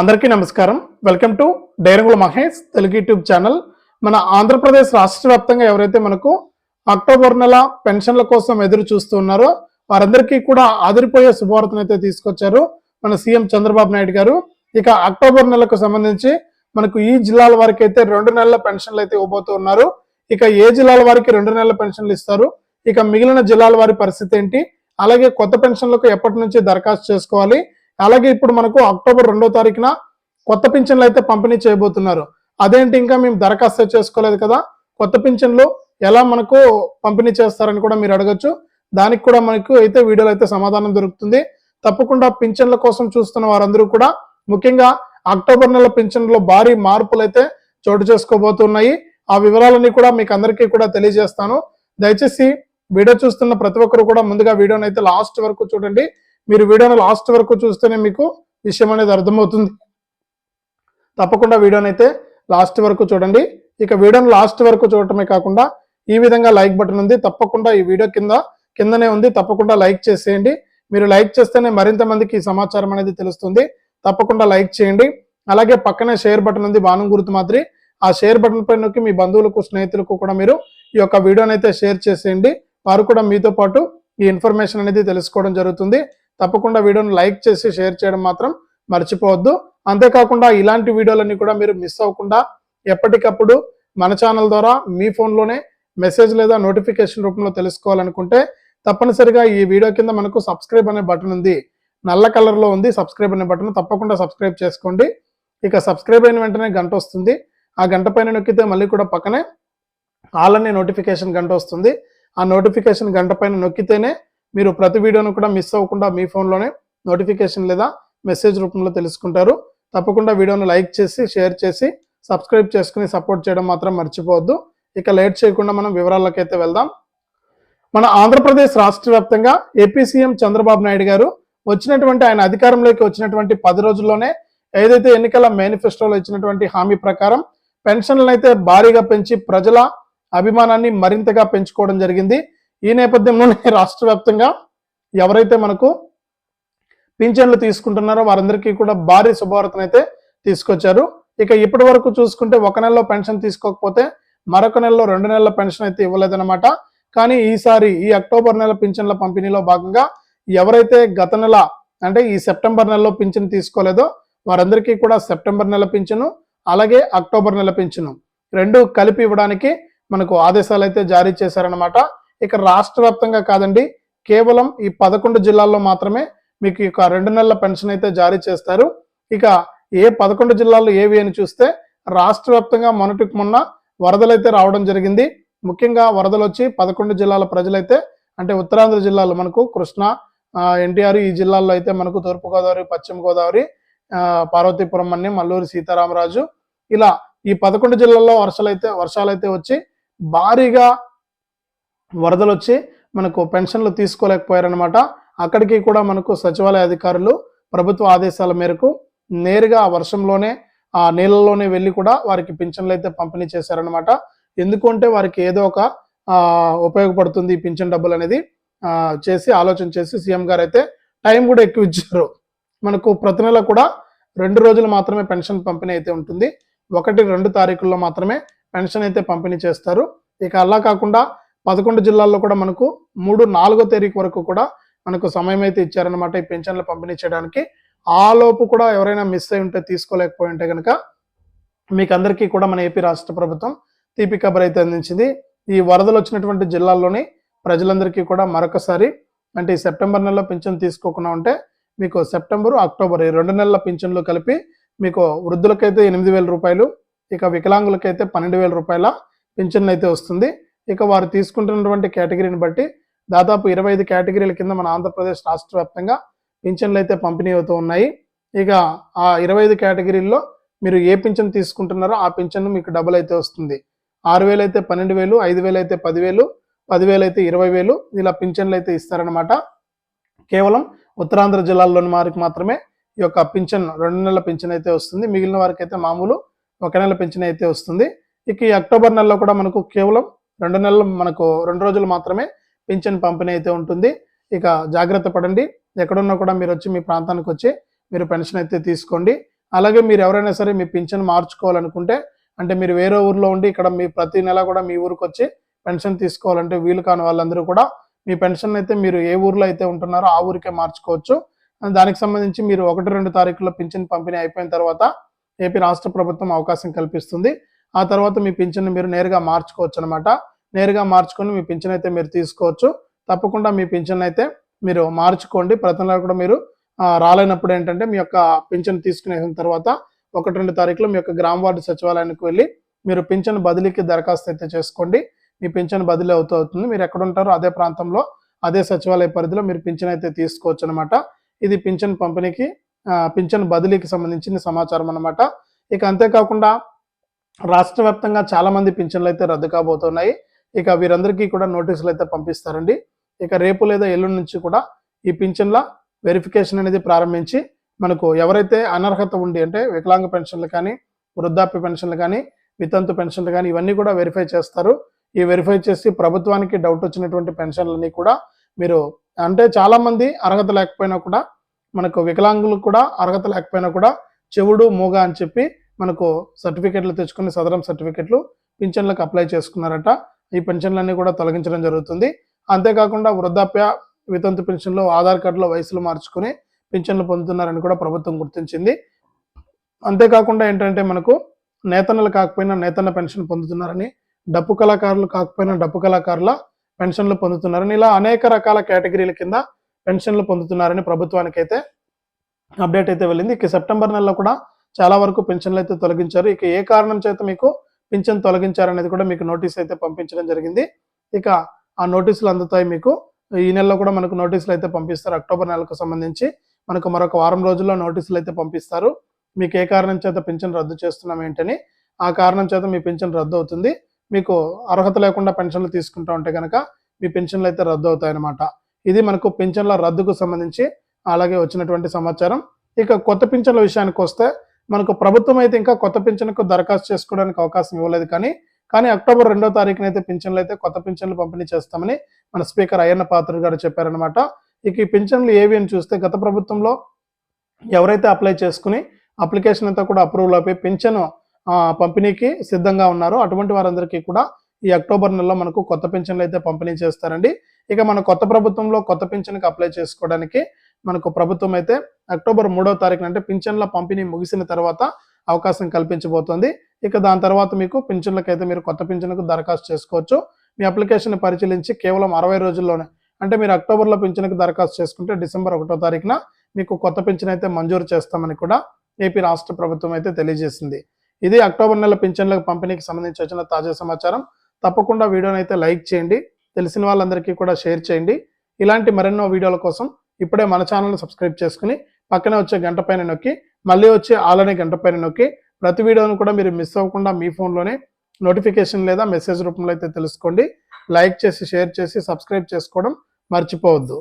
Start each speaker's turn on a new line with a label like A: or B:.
A: అందరికీ నమస్కారం. Welcome to డైరంగుల మహేష్ తెలుగు యూట్యూబ్ ఛానల్. మన ఆంధ్రప్రదేశ్ రాష్ట్ర వ్యాప్తంగా ఎవరైతే మనకు అక్టోబర్ నెల పెన్షన్ల కోసం ఎదురు చూస్తున్నారో వారందరికీ కూడా ఆదిరిపోయే శుభవార్తను అయితే తీసుకొచ్చారు మన సీఎం చంద్రబాబు నాయుడు గారు. ఇక అక్టోబర్ నెలకు సంబంధించి మనకు ఈ జిల్లాల వారికి అయితే రెండు నెలల పెన్షన్లు అయితే ఇవ్వబోతూ ఉన్నారు. ఇక ఏ జిల్లాల వారికి రెండు నెలల పెన్షన్లు ఇస్తారు? ఇక మిగిలిన జిల్లాల వారి పరిస్థితి ఏంటి? అలాగే కొత్త పెన్షన్లకు ఎప్పటి నుంచి దరఖాస్తు చేసుకోవాలి? అలాగే ఇప్పుడు మనకు అక్టోబర్ రెండో తారీఖున కొత్త పింఛన్లు అయితే పంపిణీ చేయబోతున్నారు. అదేంటి ఇంకా మేము దరఖాస్తు చేసుకోలేదు కదా? కొత్త పింఛన్లు ఎలా మనకు పంపిణీ చేస్తారని కూడా మీరు అడగచ్చు. దానికి కూడా మనకు అయితే వీడియోలో అయితే సమాధానం దొరుకుతుంది. తప్పకుండా పింఛన్ల కోసం చూస్తున్న వారందరూ కూడా ముఖ్యంగా అక్టోబర్ నెల పింఛన్లో భారీ మార్పులు అయితే చోటు చేసుకోబోతున్నాయి. ఆ వివరాలన్నీ కూడా మీకు అందరికీ కూడా తెలియజేస్తాను. దయచేసి వీడియో చూస్తున్న ప్రతి ఒక్కరు కూడా ముందుగా వీడియోని అయితే లాస్ట్ వరకు చూడండి. మీరు వీడియోని లాస్ట్ వరకు చూస్తేనే మీకు విషయం అనేది అర్థమవుతుంది. తప్పకుండా వీడియోని అయితే లాస్ట్ వరకు చూడండి. ఇక వీడియోని లాస్ట్ వరకు చూడటమే కాకుండా ఈ విధంగా లైక్ బటన్ ఉంది. తప్పకుండా ఈ వీడియో కింద కిందనే ఉంది. తప్పకుండా లైక్ చేసేయండి. మీరు లైక్ చేస్తేనే మరింత మందికి ఈ సమాచారం అనేది తెలుస్తుంది. తప్పకుండా లైక్ చేయండి. అలాగే పక్కనే షేర్ బటన్ ఉంది. బాణం గుర్తు మాదిరి. ఆ షేర్ బటన్ పై నొక్కి మీ బంధువులకు స్నేహితులకు కూడా మీరు ఈ యొక్క వీడియోనైతే షేర్ చేసేయండి. వారు కూడా మీతో పాటు ఈ ఇన్ఫర్మేషన్ అనేది తెలుసుకోవడం జరుగుతుంది. తప్పకుండా వీడియోని లైక్ చేసి షేర్ చేయడం మాత్రం మర్చిపోవద్దు. అంతేకాకుండా ఇలాంటి వీడియోలన్నీ కూడా మీరు మిస్ అవ్వకుండా ఎప్పటికప్పుడు మన ఛానల్ ద్వారా మీ ఫోన్లోనే మెసేజ్ లేదా నోటిఫికేషన్ రూపంలో తెలుసుకోవాలనుకుంటే తప్పనిసరిగా ఈ వీడియో కింద మనకు సబ్స్క్రైబ్ అనే బటన్ ఉంది. నల్ల కలర్లో ఉంది సబ్స్క్రైబ్ అనే బటన్ తప్పకుండా సబ్స్క్రైబ్ చేసుకోండి. ఇక సబ్స్క్రైబ్ అయిన వెంటనే గంట వస్తుంది. ఆ గంట పైన నొక్కితే మళ్ళీ కూడా పక్కనే ఆల్ అనే నోటిఫికేషన్ గంట వస్తుంది. ఆ నోటిఫికేషన్ గంట పైన నొక్కితేనే మీరు ప్రతి వీడియోను కూడా మిస్ అవ్వకుండా మీ ఫోన్లోనే నోటిఫికేషన్ లేదా మెసేజ్ రూపంలో తెలుసుకుంటారు. తప్పకుండా వీడియోను లైక్ చేసి షేర్ చేసి సబ్స్క్రైబ్ చేసుకుని సపోర్ట్ చేయడం మాత్రం మర్చిపోవద్దు. ఇక లేట్ చేయకుండా మనం వివరాల్లోకి అయితే వెళ్దాం. మన ఆంధ్రప్రదేశ్ రాష్ట్ర వ్యాప్తంగా ఏపీ సీఎం చంద్రబాబు నాయుడు గారు వచ్చినటువంటి ఆయన అధికారంలోకి వచ్చినటువంటి పది రోజుల్లోనే ఏదైతే ఎన్నికల మేనిఫెస్టోలో ఇచ్చినటువంటి హామీ ప్రకారం పెన్షన్లను అయితే భారీగా పెంచి ప్రజల అభిమానాన్ని మరింతగా పెంచుకోవడం జరిగింది. ఈ నేపథ్యంలోనే రాష్ట్ర వ్యాప్తంగా ఎవరైతే మనకు పింఛన్లు తీసుకుంటున్నారో వారందరికీ కూడా భారీ శుభవార్తను అయితే తీసుకొచ్చారు. ఇక ఇప్పటి వరకు చూసుకుంటే ఒక నెలలో పెన్షన్ తీసుకోకపోతే మరొక నెలలో రెండు నెలల పెన్షన్ అయితే ఇవ్వలేదన్నమాట. కానీ ఈసారి ఈ అక్టోబర్ నెల పింఛన్ల పంపిణీలో భాగంగా ఎవరైతే గత నెల అంటే ఈ సెప్టెంబర్ నెలలో పింఛన్ తీసుకోలేదో వారందరికీ కూడా సెప్టెంబర్ నెల పింఛను అలాగే అక్టోబర్ నెల పింఛను రెండు కలిపి ఇవ్వడానికి మనకు ఆదేశాలు అయితే జారీ చేశారనమాట ఇక రాష్ట్ర వ్యాప్తంగా కాదండి కేవలం ఈ పదకొండు జిల్లాల్లో మాత్రమే మీకు ఇక రెండు నెలల పెన్షన్ అయితే జారీ చేస్తారు. ఇక ఏ పదకొండు జిల్లాల్లో ఏవి అని చూస్తే రాష్ట్ర వ్యాప్తంగా మొన్నటికి మొన్న వరదలైతే రావడం జరిగింది. ముఖ్యంగా వరదలు వచ్చి పదకొండు జిల్లాల ప్రజలైతే అంటే ఉత్తరాంధ్ర జిల్లాలో మనకు కృష్ణా ఎన్టీఆర్ ఈ జిల్లాల్లో అయితే మనకు తూర్పుగోదావరి పశ్చిమ గోదావరి పార్వతీపురం అన్ని మల్లూరు సీతారామరాజు ఇలా ఈ పదకొండు జిల్లాల్లో వర్షాలు అయితే వర్షాలు అయితే వచ్చి భారీగా వరదలు వచ్చి మనకు పెన్షన్లు తీసుకోలేకపోయారనమాట అక్కడికి కూడా మనకు సచివాలయ అధికారులు ప్రభుత్వ ఆదేశాల మేరకు నేరుగా ఆ వర్షంలోనే ఆ నీళ్ళలోనే వెళ్ళి కూడా వారికి పింఛన్లు అయితే పంపిణీ చేశారనమాట ఎందుకంటే వారికి ఏదో ఒక ఉపయోగపడుతుంది ఈ పింఛన్ డబ్బులు అనేది చేసి ఆలోచన చేసి సీఎం గారు అయితే టైం కూడా ఎక్కువ ఇచ్చారు. మనకు ప్రతి నెల కూడా రెండు రోజులు మాత్రమే పెన్షన్ పంపిణీ అయితే ఉంటుంది. ఒకటి రెండు తారీఖుల్లో మాత్రమే పెన్షన్ అయితే పంపిణీ చేస్తారు. ఇక అలా కాకుండా పదకొండు జిల్లాల్లో కూడా మనకు మూడు నాలుగో తేదీ వరకు కూడా మనకు సమయం అయితే ఇచ్చారనమాట ఈ పెన్షన్లు పంపిణీ చేయడానికి. ఆ లోపు కూడా ఎవరైనా మిస్ అయి ఉంటే తీసుకోలేకపోయి ఉంటే కనుక మీకు అందరికీ కూడా మన ఏపీ రాష్ట్ర ప్రభుత్వం తీపి కబర్ అయితే అందించింది. ఈ వరదలు వచ్చినటువంటి జిల్లాల్లోని ప్రజలందరికీ కూడా మరొకసారి అంటే ఈ సెప్టెంబర్ నెలలో పింఛన్ తీసుకోకుండా ఉంటే మీకు సెప్టెంబర్ అక్టోబర్ ఈ రెండు నెలల పింఛన్లు కలిపి మీకు వృద్ధులకైతే ఎనిమిది వేల రూపాయలు ఇక వికలాంగులకైతే పన్నెండు వేల రూపాయల పింఛన్ అయితే వస్తుంది. ఇక వారు తీసుకుంటున్నటువంటి కేటగిరీని బట్టి దాదాపు ఇరవై ఐదు కేటగిరీల కింద మన ఆంధ్రప్రదేశ్ రాష్ట్ర వ్యాప్తంగా పింఛన్లు అయితే పంపిణీ అవుతూ ఉన్నాయి. ఇక ఆ ఇరవై ఐదు కేటగిరీల్లో మీరు ఏ పింఛన్ తీసుకుంటున్నారో ఆ పింఛన్ మీకు డబుల్ అయితే వస్తుంది. ఆరు వేలు అయితే పన్నెండు వేలు ఐదు వేలు అయితే పదివేలు పదివేలు అయితే ఇరవై వేలు ఇలా పింఛన్లు అయితే ఇస్తారనమాట కేవలం ఉత్తరాంధ్ర జిల్లాల్లోని వారికి మాత్రమే ఈ యొక్క పింఛన్ రెండు నెలల పింఛన్ అయితే వస్తుంది. మిగిలిన వారికి అయితే మామూలు ఒక నెల పింఛన్ అయితే వస్తుంది. ఇక ఈ అక్టోబర్ నెలలో కూడా మనకు కేవలం రెండు నెలలు మనకు రెండు రోజులు మాత్రమే పింఛన్ పంపిణీ అయితే ఉంటుంది. ఇక జాగ్రత్త పడండి. ఎక్కడున్నా కూడా మీరు వచ్చి మీ ప్రాంతానికి వచ్చి మీరు పెన్షన్ అయితే తీసుకోండి. అలాగే మీరు ఎవరైనా సరే మీ పింఛన్ మార్చుకోవాలనుకుంటే అంటే మీరు వేరే ఊర్లో ఉండి ఇక్కడ మీ ప్రతి నెల కూడా మీ ఊరికి వచ్చి పెన్షన్ తీసుకోవాలంటే వీలు కాని వాళ్ళందరూ కూడా మీ పెన్షన్ అయితే మీరు ఏ ఊర్లో అయితే ఉంటున్నారో ఆ ఊరికే మార్చుకోవచ్చు. దానికి సంబంధించి మీరు ఒకటి రెండు తారీఖులో పింఛన్ పంపిణీ అయిపోయిన తర్వాత ఏపీ రాష్ట్ర ప్రభుత్వం అవకాశం కల్పిస్తుంది. ఆ తర్వాత మీ పింఛన్ మీరు నేరుగా మార్చుకోవచ్చు అనమాట నేరుగా మార్చుకొని మీ పింఛన్ అయితే మీరు తీసుకోవచ్చు. తప్పకుండా మీ పింఛన్ అయితే మీరు మార్చుకోండి. ప్రతి నెల కూడా మీరు రాలేనప్పుడు ఏంటంటే మీ యొక్క పింఛన్ తీసుకునేసిన తర్వాత ఒకటి రెండు తారీఖులో మీ యొక్క గ్రామ వార్డు సచివాలయానికి వెళ్ళి మీరు పింఛన్ బదిలీకి దరఖాస్తు అయితే చేసుకోండి. మీ పింఛన్ బదిలీ అవుతూ అవుతుంది. మీరు ఎక్కడుంటారో అదే ప్రాంతంలో అదే సచివాలయ పరిధిలో మీరు పింఛన్ అయితే తీసుకోవచ్చు అనమాట ఇది పింఛన్ పంపిణీకి పింఛన్ బదిలీకి సంబంధించిన సమాచారం అనమాట ఇక అంతేకాకుండా రాష్ట్ర వ్యాప్తంగా చాలా మంది పింఛన్లు అయితే రద్దు కాబోతున్నాయి. ఇక వీరందరికీ కూడా నోటీసులు అయితే పంపిస్తారండి. ఇక రేపు లేదా ఎల్లుండి నుంచి కూడా ఈ పింఛన్ల వెరిఫికేషన్ అనేది ప్రారంభించి మనకు ఎవరైతే అనర్హత ఉండి అంటే వికలాంగ పెన్షన్లు కానీ వృద్ధాప్య పెన్షన్లు కానీ వితంతు పెన్షన్లు కానీ ఇవన్నీ కూడా వెరిఫై చేస్తారు. ఈ వెరిఫై చేసి ప్రభుత్వానికి డౌట్ వచ్చినటువంటి పెన్షన్లని కూడా మీరు అంటే చాలామంది అర్హత లేకపోయినా కూడా మనకు వికలాంగులు కూడా అర్హత లేకపోయినా కూడా చెవుడు మూగ అని చెప్పి మనకు సర్టిఫికెట్లు తెచ్చుకుని సదరం సర్టిఫికెట్లు పింఛన్లకు అప్లై చేసుకున్నారట. ఈ పెన్షన్లన్నీ కూడా తొలగించడం జరుగుతుంది. అంతేకాకుండా వృద్ధాప్య వితంతు పెన్షన్లో ఆధార్ కార్డులో వయసులు మార్చుకుని పింఛన్లు పొందుతున్నారని కూడా ప్రభుత్వం గుర్తించింది. అంతేకాకుండా ఏంటంటే మనకు నేతన్నలు కాకపోయినా నేతన్న పెన్షన్ పొందుతున్నారని డప్పు కళాకారులు కాకపోయినా డప్పు కళాకారుల పెన్షన్లు పొందుతున్నారని ఇలా అనేక రకాల కేటగిరీల కింద పెన్షన్లు పొందుతున్నారని ప్రభుత్వానికి అయితే అప్డేట్ అయితే వెళ్ళింది. ఇక సెప్టెంబర్ నెలలో కూడా చాలా వరకు పెన్షన్లు అయితే తొలగించారు. ఇక ఏ కారణం చేత మీకు పింఛన్ తొలగించారనేది కూడా మీకు నోటీస్ అయితే పంపించడం జరిగింది. ఇక ఆ నోటీసులు అందుతాయి మీకు. ఈ నెలలో కూడా మనకు నోటీసులు అయితే పంపిస్తారు. అక్టోబర్ నెలకు సంబంధించి మనకు మరొక వారం రోజుల్లో నోటీసులు అయితే పంపిస్తారు. మీకు ఏ కారణం చేత పింఛన్ రద్దు చేస్తున్నాం ఏంటని ఆ కారణం చేత మీ పింఛన్ రద్దు అవుతుంది. మీకు అర్హత లేకుండా పెన్షన్లు తీసుకుంటా ఉంటే కనుక మీ పెన్షన్లు అయితే రద్దు అవుతాయి అన్నమాట ఇది మనకు పింఛన్ల రద్దుకు సంబంధించి అలాగే వచ్చినటువంటి సమాచారం. ఇక కొత్త పింఛన్ల విషయానికి వస్తే మనకు ప్రభుత్వం అయితే ఇంకా కొత్త పింఛన్కు దరఖాస్తు చేసుకోవడానికి అవకాశం ఇవ్వలేదు కానీ కానీ అక్టోబర్ రెండో తారీఖున అయితే పింఛన్లు అయితే కొత్త పింఛన్లు పంపిణీ చేస్తామని మన స్పీకర్ అయ్యన్న పాత్ర గారు చెప్పారనమాట ఇక ఈ పింఛన్లు ఏవి అని చూస్తే గత ప్రభుత్వంలో ఎవరైతే అప్లై చేసుకుని అప్లికేషన్ అంతా కూడా అప్రూవల్ అయిపోయి పింఛను పంపిణీకి సిద్ధంగా ఉన్నారో అటువంటి వారందరికీ కూడా ఈ అక్టోబర్ నెలలో మనకు కొత్త పింఛన్లు అయితే పంపిణీ చేస్తారండి. ఇక మన కొత్త ప్రభుత్వంలో కొత్త పింఛన్కి అప్లై చేసుకోవడానికి మనకు ప్రభుత్వం అయితే అక్టోబర్ మూడో తారీఖున అంటే పింఛన్ల పంపిణీ ముగిసిన తర్వాత అవకాశం కల్పించబోతోంది. ఇక దాని తర్వాత మీకు పింఛన్లకు అయితే మీరు కొత్త పింఛన్కు దరఖాస్తు చేసుకోవచ్చు. మీ అప్లికేషన్ పరిశీలించి కేవలం అరవై రోజుల్లోనే అంటే మీరు అక్టోబర్లో పింఛన్కు దరఖాస్తు చేసుకుంటే డిసెంబర్ ఒకటో తారీఖున మీకు కొత్త పింఛన్ అయితే మంజూరు చేస్తామని కూడా ఏపీ రాష్ట్ర ప్రభుత్వం అయితే తెలియజేసింది. ఇది అక్టోబర్ నెల పింఛన్లకు పంపిణీకి సంబంధించి వచ్చిన తాజా సమాచారం. తప్పకుండా వీడియోని అయితే లైక్ చేయండి. తెలిసిన వాళ్ళందరికీ కూడా షేర్ చేయండి. ఇలాంటి మరెన్నో వీడియోల కోసం ఇప్పుడే మన ఛానల్ని సబ్స్క్రైబ్ చేసుకుని పక్కనే వచ్చే గంట పైన నొక్కి మళ్ళీ వచ్చే ఆలనే గంట పైన నొక్కి ప్రతి వీడియోను కూడా మీరు మిస్ అవ్వకుండా మీ ఫోన్లోనే నోటిఫికేషన్ లేదా మెసేజ్ రూపంలో అయితే తెలుసుకోండి. లైక్ చేసి షేర్ చేసి సబ్స్క్రైబ్ చేసుకోవడం మర్చిపోవద్దు.